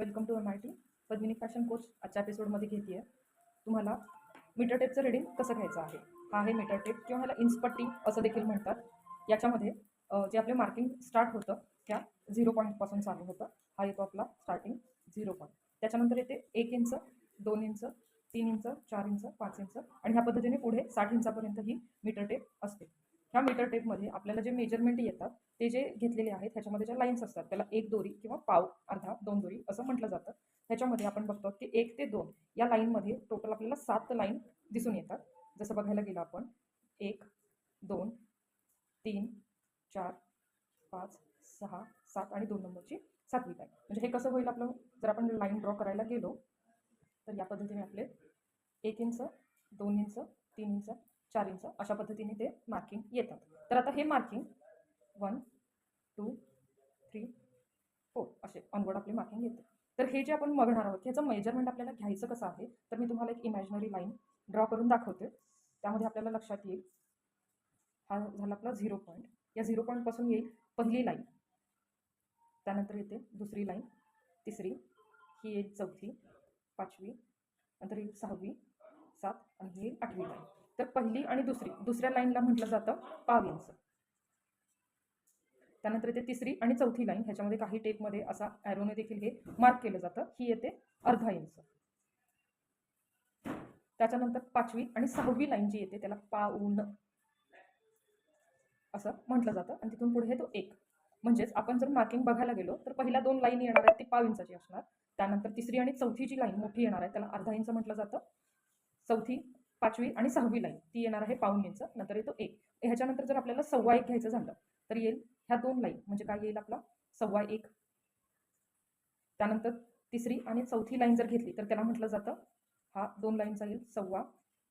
Welcome to M I T Padmini fashion course आजच्या एपिसोडमध्ये घेते आहे तुम्हाला मीटर टेपचं रीडिंग कसं घ्यायचं आहे? हा आहे मीटर टेप किंवा ह्याला इन्स्पट्टी असं देखील म्हणतात. याच्यामध्ये जे आपले मार्किंग स्टार्ट होतं त्या झिरो पॉईंटपासून चालू होतं. हा येतो आपला स्टार्टिंग झिरो पॉईंट त्याच्यानंतर येते एक इंच दोन इंच तीन इंच चार इंच पाच इंच आणि ह्या पद्धतीने पुढे साठ इंचापर्यंत ही मीटर टेप असते. मीटर टेपमध्ये आपल्याला जे मेजरमेंट येतात ते जे घेतलेले आहेत त्याच्यामध्ये ज्या लाईन्स असतात त्याला एक दोरी किंवा पाव अर्धा दोन दोरी असं म्हटलं जातं. त्याच्यामध्ये आपण बघतो की एक ते दोन या लाईनमध्ये टोटल आपल्याला सात लाईन दिसून येतात. जसं बघायला गेलं आपण एक दोन तीन चार पाच सहा सात आणि दोन नंबरची सातवी लाईन म्हणजे हे कसं होईल आपलं? जर आपण लाईन ड्रॉ करायला गेलो तर या पद्धतीने आपले एक इंच दोन इंच तीन इंच चार इंच अशा पद्धतीने ते मार्किंग येतात. तर आता हे marking one two three four असे ऑनवर्ड आपले मार्किंग येते. तर हे जे आपण बघणार आहोत ह्याचं मेजरमेंट आपल्याला घ्यायचं कसं आहे तर मी तुम्हाला एक इमॅजिनरी लाईन ड्रॉ करून दाखवते. त्यामध्ये आपल्याला लक्षात येईल हा झाला आपला झिरो पॉईंट या झिरो पॉईंटपासून येईल पहिली लाईन त्यानंतर येते दुसरी लाईन तिसरी ही येईल चौथी पाचवी नंतर येईल सहावी सात आणि ही येईल आठवी लाईन तर पहिली आणि दुसरी दुसऱ्या लाईनला म्हटलं जातं पाव इंच. त्यानंतर येते तिसरी आणि चौथी लाईन. ह्याच्यामध्ये काही टेपमध्ये असा ॲरोने देखील हे मार्क केलं जातं. ही येते अर्धा इंच. त्याच्यानंतर पाचवी आणि सहावी लाईन जी येते त्याला पाऊन असं म्हटलं जातं. आणि तिथून पुढे तो एक. म्हणजेच आपण जर मार्किंग बघायला गेलो तर पहिल्या दोन लाईन येणार आहेत ती पाव इंचाची असणार. त्यानंतर तिसरी आणि चौथी जी लाईन मोठी येणार आहे त्याला अर्धा इंच म्हटलं जातं. चौथी पाचवी आणि सहावी लाईन ती येणार आहे पाऊन इंच नंतर येतो एक. ह्याच्यानंतर जर आपल्याला सव्वा एक घ्यायचं झालं तर येईल ह्या दोन लाईन म्हणजे काय येईल आपला? सव्वा एक. त्यानंतर तिसरी आणि चौथी लाईन जर घेतली तर त्याला म्हटलं जातं हा दोन लाईनचा येईल सव्वा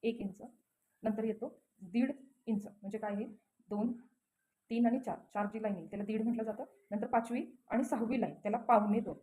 एक इंच. नंतर येतो दीड इंच. म्हणजे काय येईल? दोन तीन आणि चार. चार जी लाईन येईल त्याला दीड म्हटलं जातं. नंतर पाचवी आणि सहावी लाईन त्याला पावणे दोन.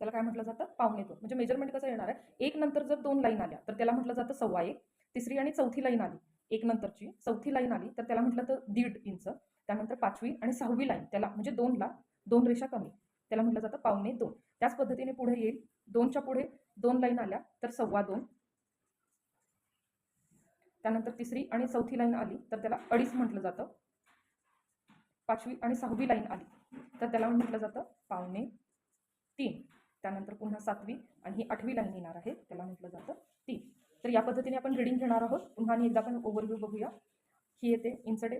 त्याला काय म्हटलं जातं? पावणे दोन. म्हणजे मेजरमेंट कसं येणार आहे? एक नंतर जर दोन लाईन आल्या तर त्याला म्हटलं जातं सव्वा एक. तिसरी आणि चौथी लाईन आली. एक नंतरची चौथी लाईन आली तर त्याला म्हटलं तर दीड इंच त्यानंतर पाचवी आणि सहावी लाईन त्याला म्हणजे दोनला दोन रेषा कमी. त्याला म्हटलं जातं पावणे दोन. त्याच पद्धतीने पुढे येईल. दोनच्या पुढे दोन लाईन आल्या तर सव्वा दोन. त्यानंतर तिसरी आणि चौथी लाईन आली तर त्याला अडीच म्हटलं जातं. पाचवी आणि सहावी लाईन आली तर त्याला म्हटलं जातं पावणे तीन. त्यानंतर पुन्हा सातवी आणि ही आठवी लाईन येणार आहे त्याला म्हटलं जातं ती तर या पद्धतीने आपण रिडिंग घेणार आहोत. पुन्हा आणि एकदा आपण ओव्हरव्ह्यू बघूया. ही येते इन्सडे